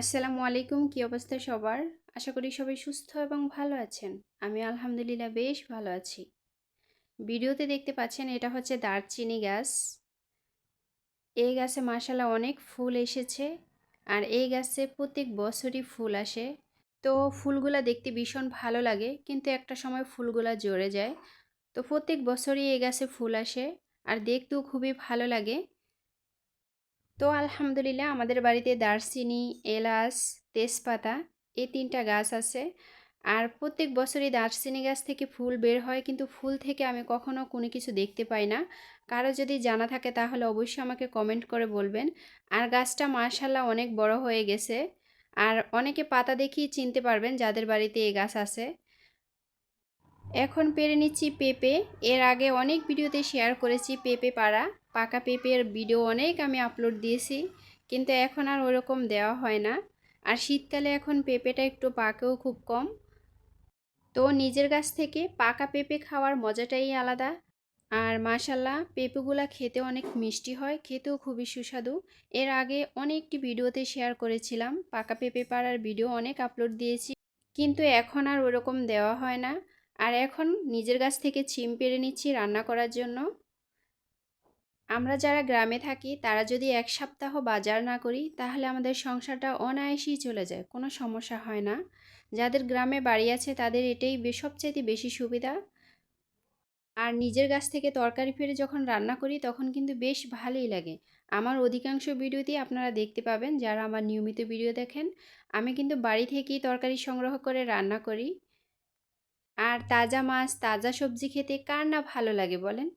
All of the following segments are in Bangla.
আসসালামু আলাইকুম, কী অবস্থা সবার? আশা করি সবাই সুস্থ এবং ভালো আছেন। আমি আলহামদুলিল্লাহ বেশ ভালো আছি। ভিডিওতে দেখতে পাচ্ছেন এটা হচ্ছে দারচিনি গাছ। এই গাছে মাসালা অনেক ফুল এসেছে আর এই গাছে প্রত্যেক বছরই ফুল আসে। তো ফুলগুলা দেখতে ভীষণ ভালো লাগে, কিন্তু একটা সময় ফুলগুলা জড়ে যায়। তো প্রত্যেক বছরই এই গাছে ফুল আসে আর দেখতেও খুবই ভালো লাগে। তো আলহামদুলিল্লাহ আমাদের বাড়িতে দারচিনি, এলাচ, তেজপাতা এই তিনটা গাছ আছে। আর প্রত্যেক বছরই দারচিনি গাছ থেকে ফুল বের হয়, কিন্তু ফুল থেকে আমি কখনো কোনো কিছু দেখতে পাই না। কারও যদি জানা থাকে তাহলে অবশ্যই আমাকে কমেন্ট করে বলবেন। আর গাছটা মার্শাল্লাহ অনেক বড় হয়ে গেছে। আর অনেকে পাতা দেখেই চিনতে পারবেন যাদের বাড়িতে এই গাছ আছে। এখন পেরে নিচ্ছি পেঁপে। এর আগে অনেক ভিডিওতে শেয়ার করেছি পেঁপে পাড়া। পাকা পেঁপের ভিডিও অনেক আমি আপলোড দিয়েছি, কিন্তু এখন আর ওরকম দেওয়া হয় না। আর শীতকালে এখন পেঁপেটা একটু পাকেও খুব কম। তো নিজের গাছ থেকে পাকা পেঁপে খাওয়ার মজাটাই আলাদা। আর মাশাল্লাহ পেঁপেগুলা খেতে অনেক মিষ্টি হয়, খেতেও খুবই সুস্বাদু। এর আগে অনেকটি ভিডিওতে শেয়ার করেছিলাম, পাকা পেঁপে পাড়ার ভিডিও অনেক আপলোড দিয়েছি, কিন্তু এখন আর ওরকম দেওয়া হয় না। আর এখন নিজের গাছ থেকে চিম পেরে নিচ্ছি রান্না করার জন্য। আমরা যারা গ্রামে থাকি, তারা যদি এক সপ্তাহ বাজার না করি, তাহলে আমাদের সংসারটা অনায়াসেই চলে যায়, কোনো সমস্যা হয় না। যাদের গ্রামে বাড়ি আছে, তাদের এটাই সবচাইতে বেশি সুবিধা। আর নিজের গাছ থেকে তরকারি ফেরে যখন রান্না করি, তখন কিন্তু বেশ ভালোই লাগে। আমার অধিকাংশ ভিডিওতেই আপনারা দেখতে পাবেন, যারা আমার নিয়মিত ভিডিও দেখেন, আমি কিন্তু বাড়ি থেকেই তরকারি সংগ্রহ করে রান্না করি। আর তাজা মাছ, তাজা সবজি খেতে কার না ভালো লাগে বলেন?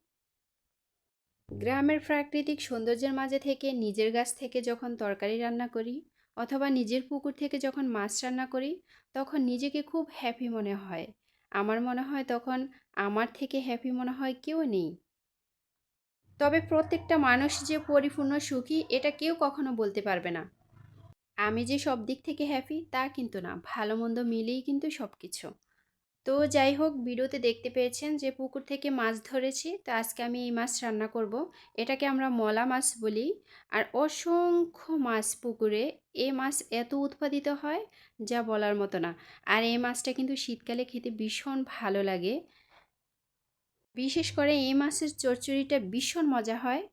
গ্রামের প্রাকৃতিক সৌন্দর্যের মাঝে থেকে নিজের গাছ থেকে যখন তরকারি রান্না করি অথবা নিজের পুকুর থেকে যখন মাছ রান্না করি, তখন নিজেকে খুব হ্যাপি মনে হয়। আমার মনে হয় তখন আমার থেকে হ্যাপি মনে হয় কেউ নেই। তবে প্রত্যেকটা মানুষ যে পরিপূর্ণ সুখী, এটা কেউ কখনো বলতে পারবে না। আমি যে সব দিক থেকে হ্যাপি তা কিন্তু না। ভালো মন্দ মিলেই কিন্তু সব কিছু তো যাই হোক, ভিডিওতে দেখতে পেয়েছেন যে পুকুর থেকে মাছ ধরেছি। তো আজকে আমি এই মাছ রান্না করব। এটাকে আমরা মলা মাছ বলি। আর অসংখ্য মাছ পুকুরে এই মাছ এত উৎপাদিত হয় যা বলার মতো না। আর এই মাছটা কিন্তু শীতকালে খেতে ভীষণ ভালো লাগে। বিশেষ করে এই মাছের চচ্চড়িটা ভীষণ মজা হয়।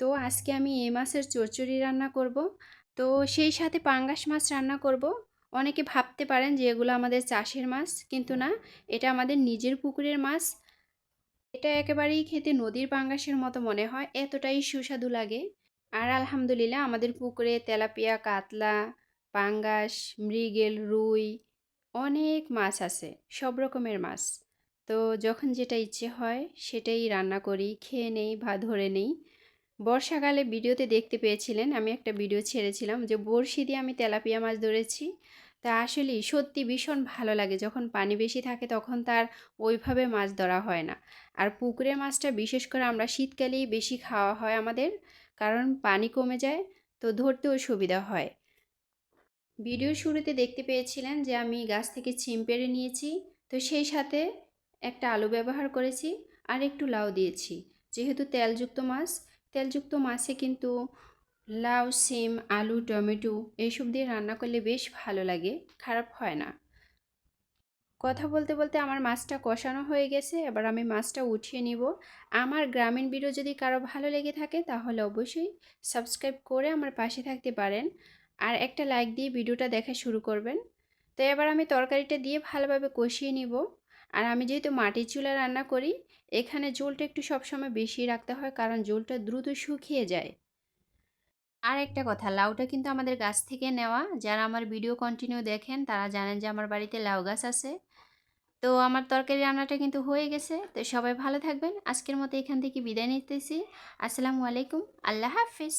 তো আজকে আমি এই মাছের চচ্চড়ি রান্না করব। তো সেই সাথে পাঙ্গাস মাছ রান্না করব। অনেকে ভাবতে পারেন যে এগুলো আমাদের চাষের মাছ, কিন্তু না, এটা আমাদের নিজের পুকুরের মাছ। এটা একেবারেই খেতে নদীর পাঙ্গাসের মতো মনে হয়, এতটাই সুস্বাদু লাগে। আর আলহামদুলিল্লাহ, আমাদের পুকুরে তেলাপিয়া, কাতলা, পাঙ্গাস, মৃগেল, রুই অনেক মাছ আছে, সব রকমের মাছ। তো যখন যেটা ইচ্ছে হয়, সেটাই রান্না করি, খেয়ে নেই বা ধরে নেই। বর্ষাকালে ভিডিওতে দেখতে পেয়েছিলেন, আমি একটা ভিডিও ছেড়েছিলাম যে বড়শি দিয়ে আমি তেলাপিয়া মাছ ধরেছি। তা আসলেই সত্যি ভীষণ ভালো লাগে। যখন পানি বেশি থাকে তখন তার ওইভাবে মাছ ধরা হয় না। আর পুকুরের মাছটা বিশেষ করে আমরা শীতকালেই বেশি খাওয়া হয় আমাদের, কারণ পানি কমে যায় তো ধরতেও সুবিধা হয়। ভিডিওর শুরুতে দেখতে পেয়েছিলেন যে আমি গাছ থেকে ছিম পেড়ে নিয়েছি, তো সেই সাথে একটা আলু ব্যবহার করেছি আর একটু লাউ দিয়েছি। যেহেতু তেলযুক্ত মাছ, তেলযুক্ত মাছে কিন্তু লাউ, সিম, আলু, টমেটো এইসব দিয়ে রান্না করলে বেশ ভালো লাগে, খারাপ হয় না। কথা বলতে বলতে আমার মাছটা কষানো হয়ে গেছে, এবার আমি মাছটা উঠিয়ে নিব। আমার গ্রামীণ ভিডিও যদি কারও ভালো লেগে থাকে তাহলে অবশ্যই সাবস্ক্রাইব করে আমার পাশে থাকতে পারেন আর একটা লাইক দিয়ে ভিডিওটা দেখা শুরু করবেন। তো এবার আমি তরকারিটা দিয়ে ভালোভাবে কষিয়ে নিব। আর আমি যেহেতু মাটির চুলা রান্না করি, এখানে জলটা একটু সবসময় বেশি রাখতে হয় কারণ জলটা দ্রুত শুকিয়ে যায়। আর একটা কথা, লাউটা কিন্তু আমাদের গাছ থেকে নেওয়া। যারা আমার ভিডিও কন্টিনিউ দেখেন, তারা জানেন যে আমার বাড়িতে লাউ গাছ আছে। তো আমার তরকারি রান্নাটা কিন্তু হয়ে গেছে। তো সবাই ভালো থাকবেন। আজকের মতো এখান থেকে বিদায় নিতেছি। আসসালামু আলাইকুম। আল্লাহ হাফিজ।